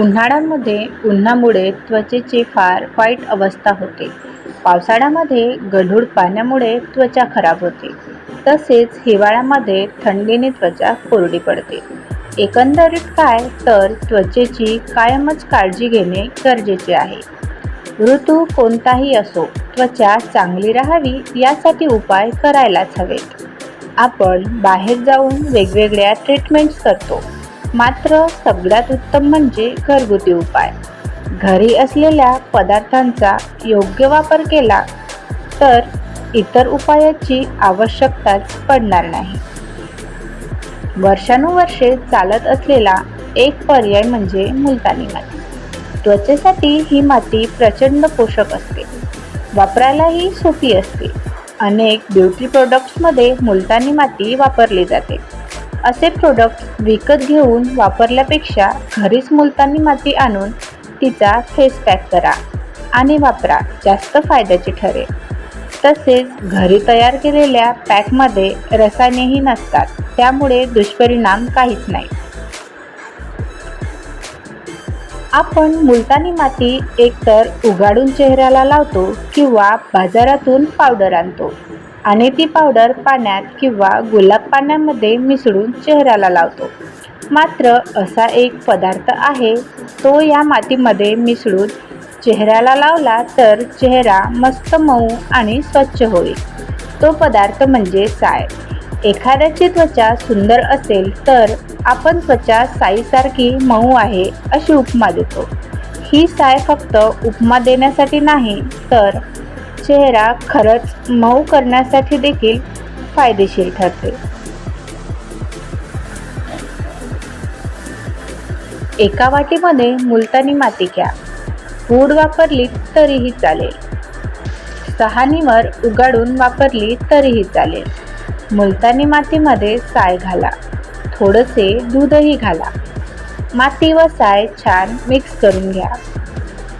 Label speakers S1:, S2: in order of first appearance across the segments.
S1: उन्हाळ्यामध्ये उन्हामुळे त्वचेची फार वाईट अवस्था होते. पावसाळ्यामध्ये गढूळ पाण्यामुळे त्वचा खराब होते. तसेच हिवाळ्यामध्ये थंडीने त्वचा कोरडी पडते. एकंदरीत काय तर त्वचेची कायमच काळजी घेणे गरजेचे आहे. ऋतू कोणताही असो त्वचा चांगली राहावी यासाठी उपाय करायलाच हवेत. आपण बाहेर जाऊन वेगवेगळ्या ट्रीटमेंट्स करतो. मात्र सगळ्यात उत्तम म्हणजे घरगुती उपाय. घरी असलेल्या पदार्थांचा योग्य वापर केला तर इतर उपायाची आवश्यकताच पडणार नाही. वर्षानुवर्षे चालत असलेला एक पर्याय म्हणजे मुलतानी माती. त्वचेसाठी ही माती प्रचंड पोषक असते. वापरायलाही सोपी असते. अनेक ब्युटी प्रोडक्ट्समध्ये मुलतानी माती वापरली जाते. असे प्रोडक्ट विकत घेऊन वापरल्यापेक्षा घरीच मुलतानी माती आणून तिचा फेस पॅक करा आणि वापरा जास्त फायद्याचे ठरेल. तसेच घरी तयार केलेल्या पॅकमध्ये रसायनेही नसतात त्यामुळे दुष्परिणाम काहीच नाही. आपण मुलतानी माती एकतर उगाडून चेहऱ्याला लावतो किंवा बाजारातून पावडर आणतो. आणि ती पावडर पाण्यात किंवा गुलाब पाण्यामध्ये मिसळून चेहऱ्याला लावतो. मात्र असा एक पदार्थ आहे तो या मातीमध्ये मिसळून चेहऱ्याला लावला तर चेहरा मस्त मऊ आणि स्वच्छ होईल. तो पदार्थ म्हणजे साय. एखाद्याची त्वचा सुंदर असेल तर आपण त्वचा साईसारखी मऊ आहे अशी उपमा देतो. ही साय फक्त उपमा देण्यासाठी नाही तर चेहरा खरंच मऊ करण्यासाठी देखील फायदेशीर ठरते. एका वाटीमध्ये मुलतानी माती घ्या. पूड वापरली तरीही चालेल. सहानीवर उगाडून वापरली तरीही चालेल. मुलतानी मातीमध्ये साय घाला. थोडंसे दूधही घाला. माती व साय छान मिक्स करून घ्या.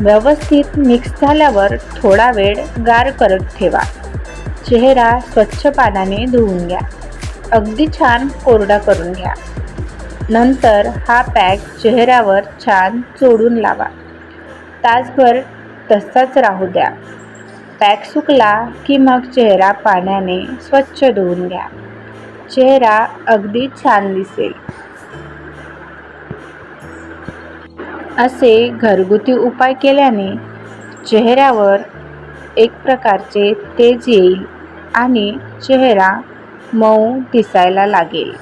S1: व्यवस्थित मिक्स झाल्यावर थोडा वेळ गार करत ठेवा. चेहरा स्वच्छ पाण्याने धुवून घ्या. अगदी छान कोरडा करून घ्या. नंतर हा पॅक चेहऱ्यावर छान चोडून लावा. तासभर तसाच राहू द्या. पॅक सुकला की मग चेहरा पाण्याने स्वच्छ धुवून घ्या. चेहरा अगदी छान दिसेल. असे घरगुती उपाय केल्याने चेहऱ्यावर एक प्रकारचे तेज येईल आणि चेहरा मऊ दिसायला लागेल.